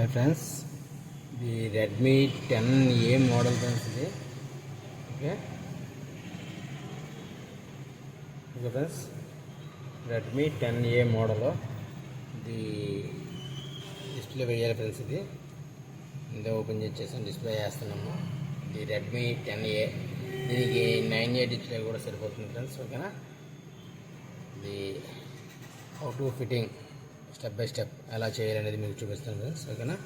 Hi friends ఇది Redmi ten A model friends ఇది. Okay okay friends Redmi ten A model ఇది display వేయాలి friends ఇది. ఇందా ఓపెన్ చేసేసాం డిస్ప్లే చేస్తున్నాము ఇది రెడ్మీ టెన్ ఏ దీనికి నైన్ ఏ డిస్ప్లే కూడా సరిపోతుంది ఫ్రెండ్స్ ఓకేనా ఇది how to fitting step by step ఎలా చేయాలనేది మీకు చూపిస్తాను ఫ్రెండ్స్ ఓకేనా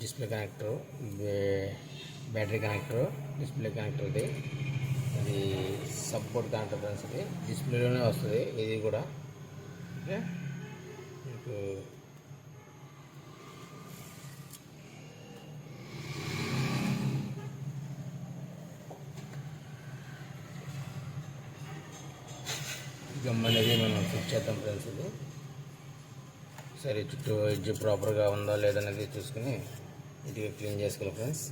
display connector battery connector display connector ఇది ఇది సపోర్ట్ కనెక్టర్ ఫ్రెండ్స్ ఇది. డిస్ప్లేలోనే వస్తుంది ఇది కూడా. ఓకే? మీకు గమ్ అనేది మనం ఫిట్ చేద్దాం ఫ్రెండ్స్ ఇది. సరే చుట్టూ ఎడ్జ్ ప్రాపర్గా ఉందా లేదనేది చూసుకుని ఇటు క్లీన్ చేసుకోవాలి ఫ్రెండ్స్.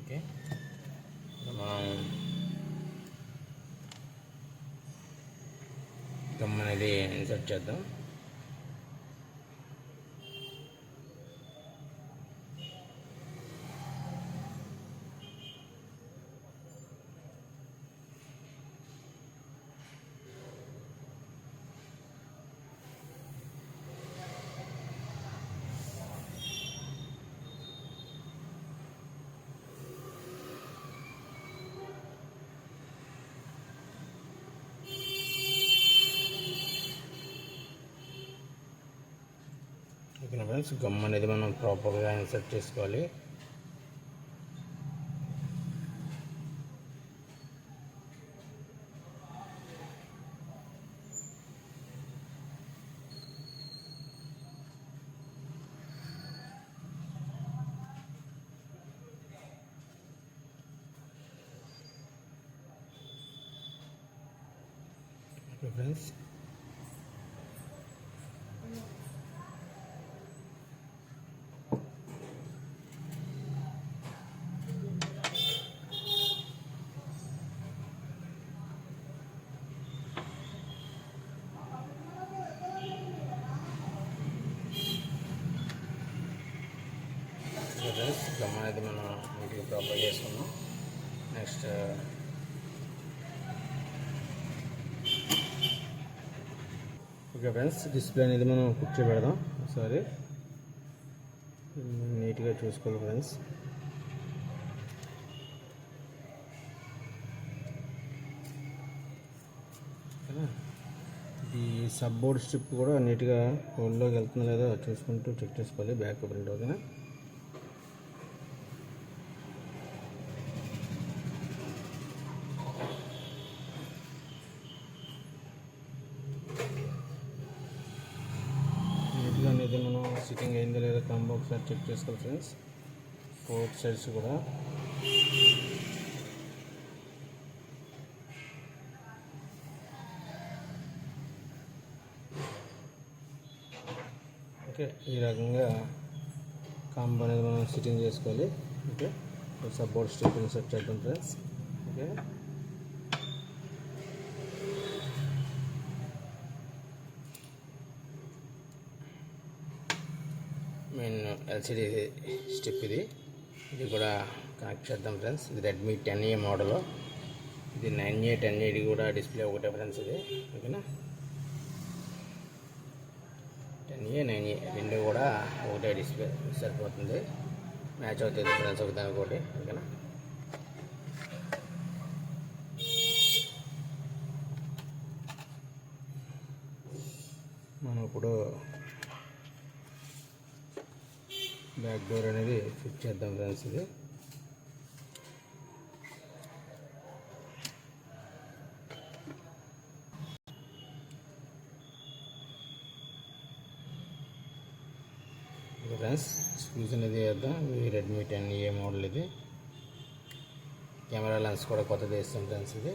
ఓకే ఇప్పుడు మనం గమ్ అనేది ఇన్సర్ట్ చేద్దాం ఓకేనా ఫ్రెండ్స్ గమ్ అనేది మనం ప్రాపర్గా ఇన్సర్ట్ చేసుకోవాలి. ఫ్రెండ్స్ గమ్ అనేది మనం నీట్గా ప్రాపర్ చేసుకున్నాం నెక్స్ట్ ఓకే ఫ్రెండ్స్ డిస్ప్లే అనేది మనం కూర్చోబెడదాం ఒకసారి. నీట్గా చూసుకోవాలి ఫ్రెండ్స్. ఓకేనా? ఈ సబ్ బోర్డ్ స్ట్రిప్ కూడా నీట్గా హోల్లోకి వెళ్తుందో లేదో చూసుకుంటూ చెక్ చేసుకోవాలి బ్యాక్ ప్రింట్ ఓకేనా నీట్గా అనేది మనం సిట్టింగ్ అయిందో లేదో కాంబో ఒకసారి చెక్ చేసుకోవాలి ఫ్రెండ్స్ ఫోర్ సైడ్స్ కూడా. ఓకే ఈ రకంగా కాంబో అనేది మనం సిట్టింగ్ చేసుకోవాలి. ఓకే సపోర్ట్ స్టిక్ ఇన్సర్ట్ చేద్దాం friends okay main LCD strip ఇది. ఇది కూడా కనెక్ట్ చేద్దాం ఫ్రెండ్స్. ఇది రెడ్మీ టెన్ ఏ మోడల్ ఇది నైన్ ఏ టెన్ ఏది కూడా డిస్ప్లే ఒకటే ఫ్రెండ్స్ ఇది. ఓకేనా? టెన్ ఏ నైన్ ఏ రెండు కూడా ఒకటే డిస్ప్లే సరిపోతుంది. మ్యాచ్ అవుతుంది ఫ్రెండ్స్ ఒకదానికి ఒకటి ఓకేనా? మనం ఇప్పుడు బ్యాక్ డోర్ అనేది ఫిట్ చేద్దాం ఫ్రెండ్స్ ఇది. ఫ్రెండ్స్ స్క్రూస్ అనేది వేద్దాం. ఇది రెడ్మీ టెన్ ఏ మోడల్ ఇది. కెమెరా లెన్స్ కూడా కొత్తది వేస్తాం ఫ్రెండ్స్ ఇది.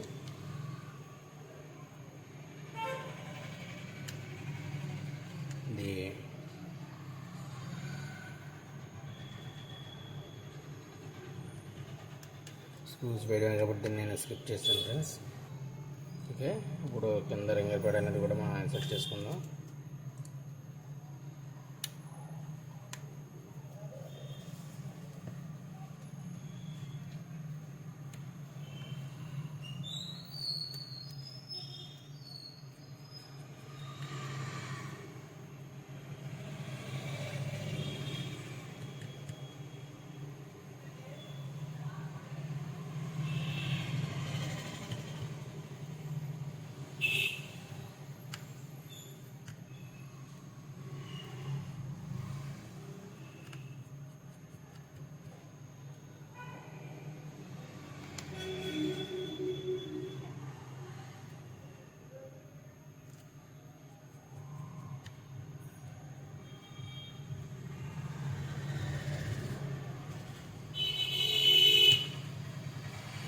ఇది స్క్రూస్ వేయడం కాబట్టి నేను స్కిప్ చేస్తాను ఫ్రెండ్స్. ఓకే ఇప్పుడు కింద రింగర్ ప్యాడ్ అనేది కూడా మనం ఇన్సర్ట్ చేసుకుందాం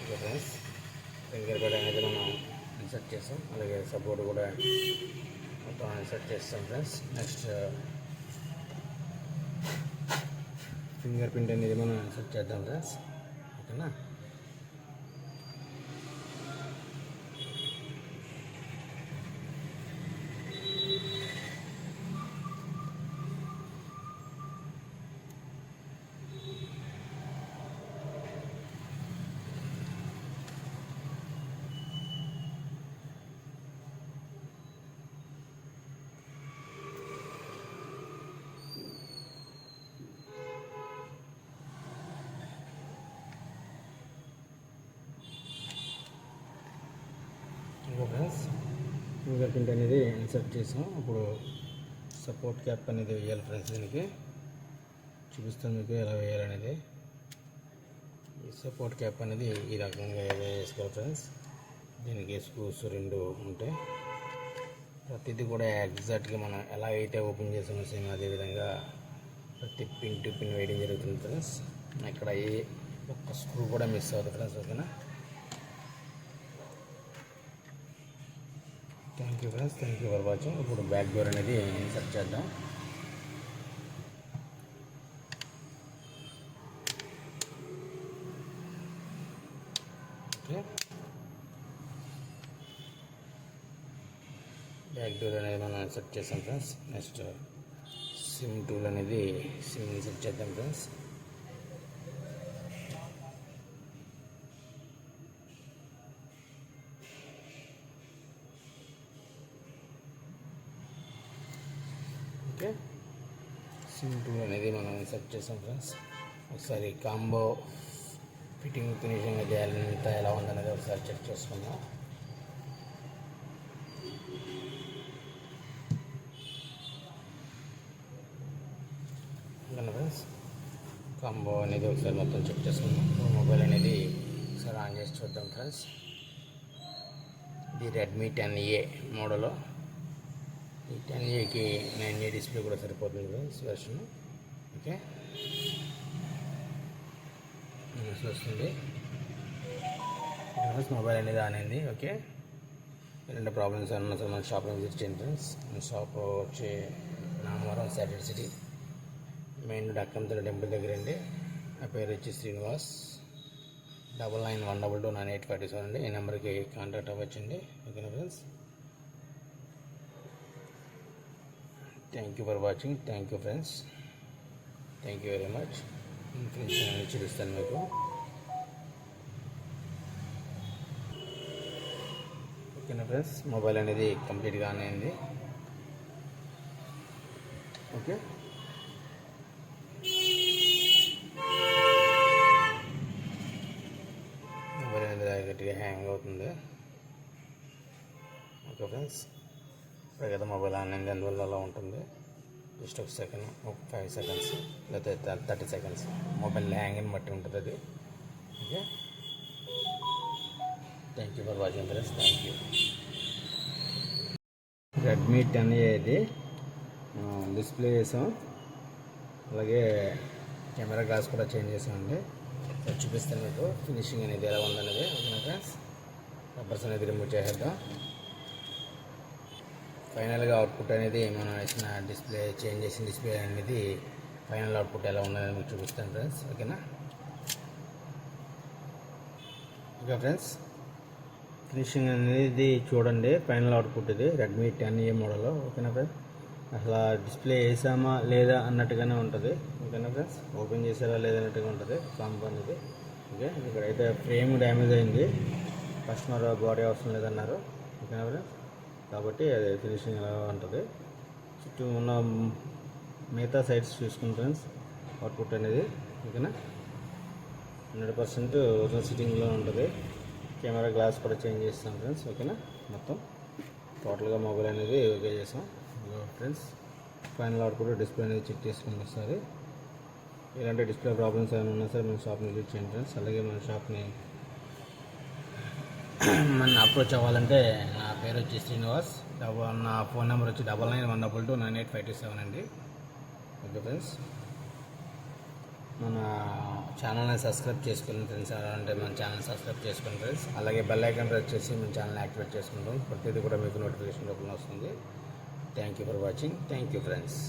ఓకే ఫ్రెండ్స్ రింగర్ ప్యాడ్ అనేది మనం ఇన్సర్ట్ చేసాం అలాగే సపోర్ట్ కూడా మొత్తం సెట్ చేస్తాం ఫ్రెండ్స్. నెక్స్ట్ ఫింగర్ ప్రింట్ అనేది మనం సెట్ చేద్దాం ఫ్రెండ్స్. ఓకేనా ఇంకా ఫ్రెండ్స్ ఫింగర్ అనేది ఇన్సర్ట్ చేసాం. ఇప్పుడు సపోర్ట్ క్యాప్ అనేది వేయాలి ఫ్రెండ్స్ దీనికి. చూపిస్తాను మీకు ఎలా వేయాలనేది. ఈ సపోర్ట్ క్యాప్ అనేది ఈ రకంగా వేసుకోవాలి ఫ్రెండ్స్. దీనికి స్క్రూస్ రెండు ఉంటాయి. ప్రతిదీ కూడా ఎగ్జాక్ట్గా మనం ఎలా అయితే ఓపెన్ చేసామో సేమ్ అదేవిధంగా ప్రతి పిన్ టు పిన్ వేయడం జరుగుతుంది ఫ్రెండ్స్. ఇక్కడ ఏ ఒక్క స్క్రూ కూడా మిస్ అవుతుంది ఫ్రెండ్స్ ఓకేనా? Thank you friends thank you for watching ఇప్పుడు బ్యాక్ డోర్ అనేది సెట్ చేద్దాం. ఓకే బ్యాక్ డోర్ అనేది మనం సెట్ చేసాం ఫ్రెండ్స్ నెక్స్ట్ సిమ్ టూల్ అనేది సిమ్ సెట్ చేద్దాం ఫ్రెండ్స్ ఓకే సిమ్ టూల్ అనేది మనం చేసాం ఫ్రెండ్స్. ఒకసారి కాంబో ఫిట్టింగ్ ఫినిషింగ్ అది ఎంత ఎలా ఉందనేది ఒకసారి చెక్ చేసుకుందాం. ఫ్రెండ్స్? కాంబో అనేది ఒకసారి మొత్తం చెక్ చేసుకుందాం. మొబైల్ అనేది ఒకసారి ఆన్ చేసి చూద్దాం ఫ్రెండ్స్. ఇది రెడ్మీ టెన్ ఏ మోడల్. ఈ టెన్ ఏకి నైన్ ఏ డిస్ప్లే కూడా సరిపోతుంది ఫ్రెండ్స్ వెర్షన్ ఓకే. మెసేజ్ వస్తుంది. మొబైల్ అనేది ఆన్ అయింది ఓకే. రెండు ప్రాబ్లమ్స్ అన్న సార్ మన షాప్లో విజిట్ చేయండి మన షాప్ వచ్చి నామవరం సాటర్డే సిటీ మెయిన్ డక్కంతుల టెంపుల్ దగ్గర అండి నా పేరు వచ్చి Srinivas. Double nine one double two nine eight forty seven అండి. ఈ నెంబర్కి కాంటాక్ట్ అవ్వచ్చండి. ఓకేనా friends thank you for watching thank you friends thank you very much friends నేను చూపిస్తాను మీకు. ఓకేనా ఫ్రెండ్స్ మొబైల్ అనేది కంప్లీట్గా ఆన్ అయింది ఓకే మొబైల్ అనేది గట్టిగా హ్యాంగ్ అవుతుంది. ఓకే ఫ్రెండ్స్ ఇప్పుడు కదా మొబైల్ ఆన్ అయింది అందువల్ల అలా ఉంటుంది. జస్ట్ ఒక సెకండ్ ఒక ఫైవ్ సెకండ్స్ లేకపోతే థర్టీ సెకండ్స్ మొబైల్ హ్యాంగ్ని బట్టి ఉంటుంది అది. Okay thank you for watching friends thank you Redmi ten A ఇది. డిస్ప్లే చేసాం. అలాగే కెమెరా గ్లాస్ కూడా చేంజ్ చేసామండి. చూపిస్తాను మీకు. ఫినిషింగ్ అనేది ఎలా ఉందనేది. ఓకేనా ఫ్రెండ్స్ రబ్బర్స్ అనేది రిమూవ్ చేసేద్దాం. ఫైనల్గా అవుట్పుట్ అనేది మనం వేసిన డిస్ప్లే చేంజ్ చేసిన డిస్ప్లే అనేది ఫైనల్ అవుట్పుట్ ఎలా ఉన్నదని మీకు చూపిస్తాను ఫ్రెండ్స్. ఓకేనా? Okay friends. ఫినిషింగ్ అనేది చూడండి. ఫైనల్ అవుట్పుట్ ఇది. రెడ్మీ టెన్ ఏ మోడల్ ఓకేనా ఫ్రెండ్స్? అసలు డిస్ప్లే వేసామా లేదా అన్నట్టుగానే ఉంటుంది. ఓకేనా ఫ్రెండ్స్? ఓపెన్ చేసారా లేదా అన్నట్టుగా ఉంటుంది. కాంబో అనేది. ఓకే? ఇక్కడైతే ఫ్రేమ్ డ్యామేజ్ అయింది. కస్టమర్ బాడీ అవసరం లేదన్నారు. ఓకేనా ఫ్రెండ్స్? కాబట్టి అది ఫినిషింగ్ ఎలా ఉంటుంది. చుట్టూ ఉన్న మిగతా సైడ్స్ చూసుకుని ఫ్రెండ్స్ అవుట్పుట్ అనేది ఓకేనా? హండ్రెడ్ పర్సెంట్ ఒరిజినల్ సిట్టింగ్లో ఉంటుంది. కెమెరా గ్లాస్ కూడా చేంజ్ చేస్తాం ఫ్రెండ్స్ ఓకేనా? మొత్తం టోటల్గా మొబైల్ అనేది ఓకే చేసాం. ఫ్రెండ్స్ ఫైనల్ అవుట్పుట్ డిస్ప్లే అనేది చెక్ చేసుకుని ఒకసారి. ఇలాంటి డిస్ప్లే ప్రాబ్లమ్స్ ఏమైనా ఉన్నా సరే మన షాప్ని విజిట్ చేయండి ఫ్రెండ్స్ అలాగే మన షాప్ని మన అప్రోచ్ అవ్వాలంటే నా పేరు వచ్చి శ్రీనివాస్. డబల్ నా ఫోన్ నెంబర్ వచ్చి double nine one double two nine eight five two seven అండి. Okay friends. మన ఛానల్ని సబ్స్క్రైబ్ చేసుకుని ఫ్రెండ్స్. అంటే మన ఛానల్ సబ్స్క్రైబ్ చేసుకుని ఫ్రెండ్స్. అలాగే బెల్ ఐకాన్ ప్రెస్ చేసి మన ఛానల్ యాక్టివేట్ చేసుకుంటాం. ప్రతిదీ కూడా మీకు నోటిఫికేషన్ రూపంలో వస్తుంది. Thank you for watching. Thank you friends.